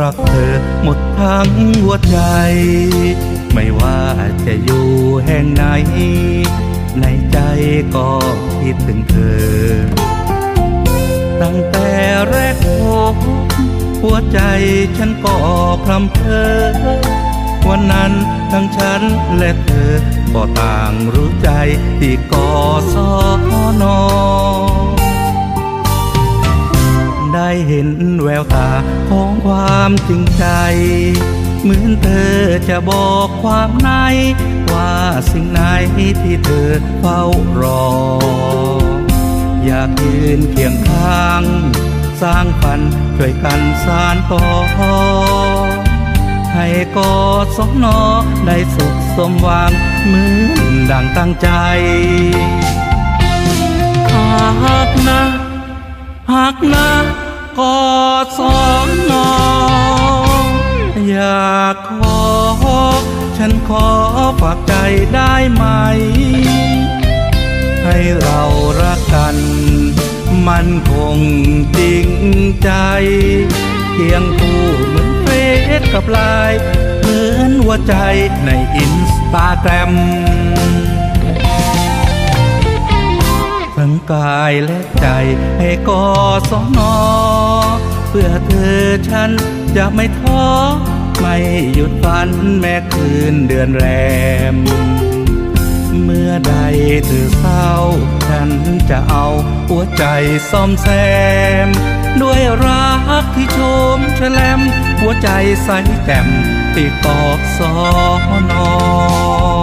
รักเธอหมดทั้งหัวใจ ไม่ว่าจะอยู่แห่งไหน ในใจก็คิดถึงเธอ ตั้งแต่แรกพบหัวใจฉันก็พรำเพอวันนั้นทั้งฉันและเธอก็ต่างรู้ใจที่กอสอนอ เห็นแววตาของความจริงใจ เหมือนเธอจะบอกความใน ว่าสิ่งไหนที่เธอเฝ้ารอ อยากยืนเคียงข้าง สร้างฝันช่วยกันสานต่อ ให้กอสมนอได้สุขสมหวังเหมือนดังตั้งใจหากนะหากนะ กอดสองนออยากขอ ฉันขอฝากใจได้ไหม ให้เรารักกัน มันคงจริงใจ เพียงคู่เหมือนเฟซกับไลน์เหมือนหัวใจในอินสตาแกรม กายและใจให้กอสอนอเพื่อเธอฉันจะไม่ท้อไม่หยุดฝันแม้คืนเดือนแรม เมื่อใดเธอเศร้า ฉันจะเอาหัวใจซ่อมแซม ด้วยรักที่โชมแฉลม หัวใจใสแจ่มที่กอดสอนอ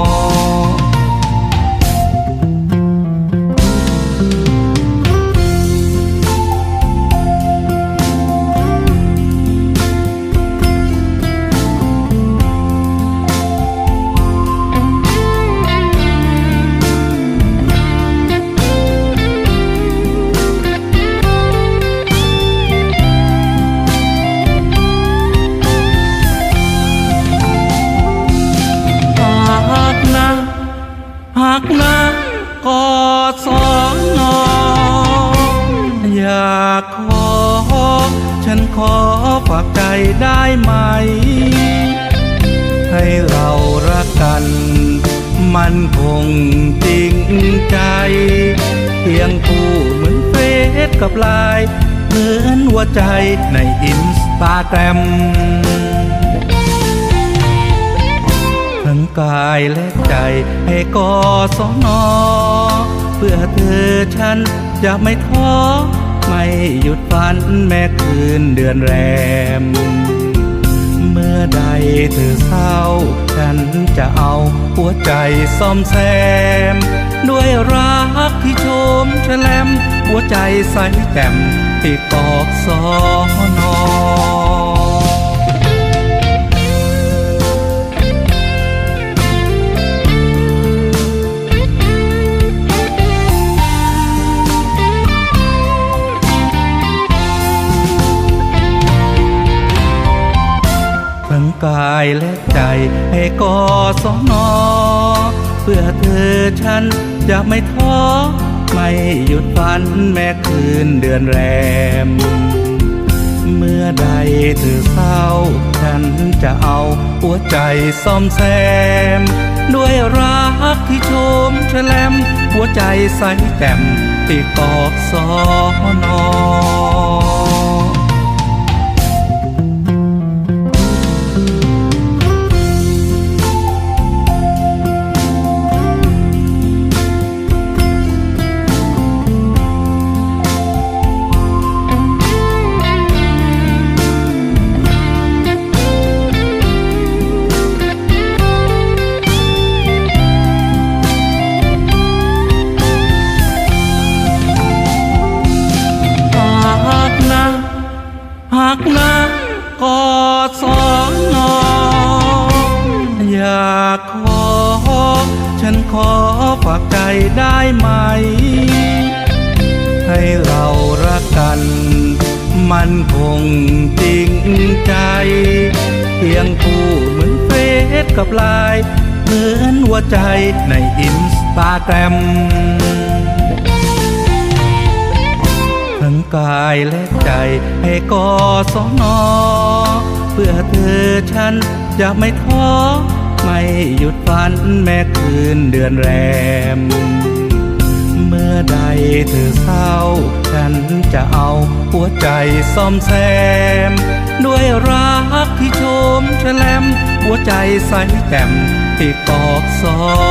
หากนะกอดสองนออยากขอ ฉันขอฝากใจได้ไหม ให้เรารักกัน มันคงจริงใจ เพียงคู่เหมือนเฟซกับไลน์เหมือนหัวใจในอินสตาแกรม กายและใจให้กอสอนอเพื่อเธอฉันจะไม่ท้อไม่หยุดฝันแม้คืนเดือนแรม เมื่อใดเธอเศร้า ฉันจะเอาหัวใจซ่อมแซม ด้วยรักที่โชมแฉลมหัวใจใสแจ่มที่กอดสอนอ ให้กอสอนอเพื่อเธอฉันจะไม่ท้อไม่หยุดฝันแม้คืนเดือนแรม เมื่อใดเธอเศร้า ฉันจะเอาหัวใจซ่อมแซม ด้วยรักที่ชมแฉลมหัวใจใสแจ่มที่กอดสอนอ ขอฝากใจได้ไหม ให้เรารักกัน มันคงจริงใจ เพียงคู่เหมือนเฟซกับไลน์เหมือนหัวใจในอินสตาแกรมทั้งกายและใจให้กอสอนออฉันจะไม่ท้อ ไม่หยุดฝันแม้คืนเดือนแรม เมื่อใดเธอเศร้า ฉันจะเอาหัวใจซ่อมแซม ด้วยรักที่โชมแฉลม หัวใจใสแจ่มที่กอกสอนอ